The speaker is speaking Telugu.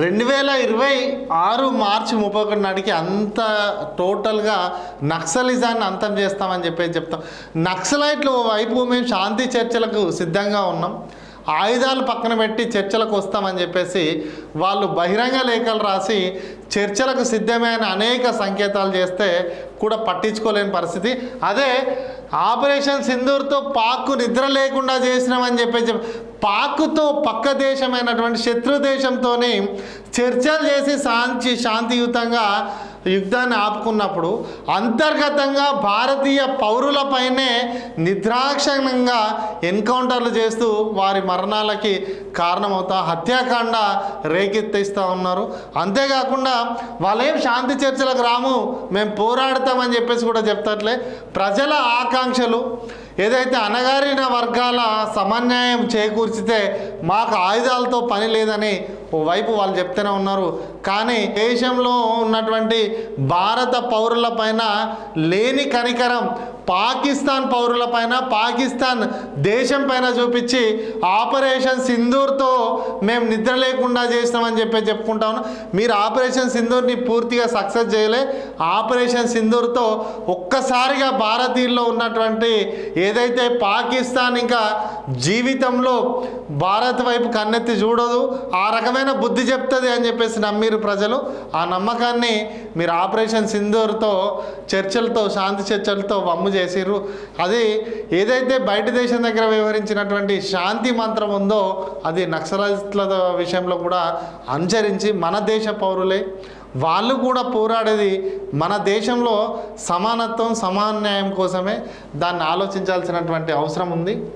రెండు వేల ఇరవై ఆరు మార్చి ముప్పై ఒకటి నాటికి అంత టోటల్గా నక్సలిజాన్ని అంతం చేస్తామని చెప్పేసి చెప్తాం. నక్సలైట్లు వైపు మేము శాంతి చర్చలకు సిద్ధంగా ఉన్నాం. ఆయుధాలు పక్కన పెట్టి చర్చలకు వస్తామని చెప్పేసి వాళ్ళు బహిరంగ లేఖలు రాసి చర్చలకు సిద్ధమైన అనేక సంకేతాలు చేస్తే కూడా పట్టించుకోలేని పరిస్థితి. అదే ఆపరేషన్ సింధూర్తో పాక్కు నిద్ర లేకుండా చేసినామని చెప్పేసి పాక్తో పక్క దేశమైనటువంటి శత్రు దేశంతో చర్చలు చేసి శాంతి శాంతియుతంగా యుద్ధాన్ని ఆపుకున్నప్పుడు అంతర్గతంగా భారతీయ పౌరులపైనే నిద్రాక్షణంగా ఎన్కౌంటర్లు చేస్తూ వారి మరణాలకి కారణమవుతా హత్యాకాండ రేకెత్తిస్తూ ఉన్నారు. అంతేకాకుండా వాళ్ళేం శాంతి చర్చలకు రాము మేము పోరాడతామని చెప్పేసి కూడా చెప్తట్లే. ప్రజల ఆకాంక్షలు ఏదైతే అణగారిన వర్గాల సమన్యాయం చేకూర్చితే మాకు ఆయుధాలతో పని లేదని వైపు వాళ్ళు చెప్తూనే ఉన్నారు. కానీ దేశంలో ఉన్నటువంటి భారత పౌరుల పైన లేని కనికరం పాకిస్తాన్ పౌరుల పైన పాకిస్తాన్ దేశం పైన చూపించి ఆపరేషన్ సింధూర్తో మేము నిద్ర లేకుండా చేసినామని చెప్పి చెప్పుకుంటా మీరు ఆపరేషన్ సింధూర్ని పూర్తిగా సక్సెస్ చేయలే. ఆపరేషన్ సింధూర్తో ఒక్కసారిగా భారతీయుల్లో ఉన్నటువంటి ఏదైతే పాకిస్తాన్ ఇంకా జీవితంలో భారత్ వైపు కన్నెత్తి చూడదు ఆ రకమైన బుద్ధి చెప్తుంది అని చెప్పేసి నమ్మిరు ప్రజలు. ఆ నమ్మకాన్ని మీరు ఆపరేషన్ సింధూర్తో చర్చలతో శాంతి చర్చలతో వమ్ము చేసిర్రు. అది ఏదైతే బయట దేశం దగ్గర వ్యవహరించినటువంటి శాంతి మంత్రం ఉందో అది నక్సలైట్ల విషయంలో కూడా అనుసరించి మన దేశ పౌరులే. వాళ్ళు కూడా పోరాడేది మన దేశంలో సమానత్వం సమాన్యాయం కోసమే. దాన్ని ఆలోచించాల్సినటువంటి అవసరం ఉంది.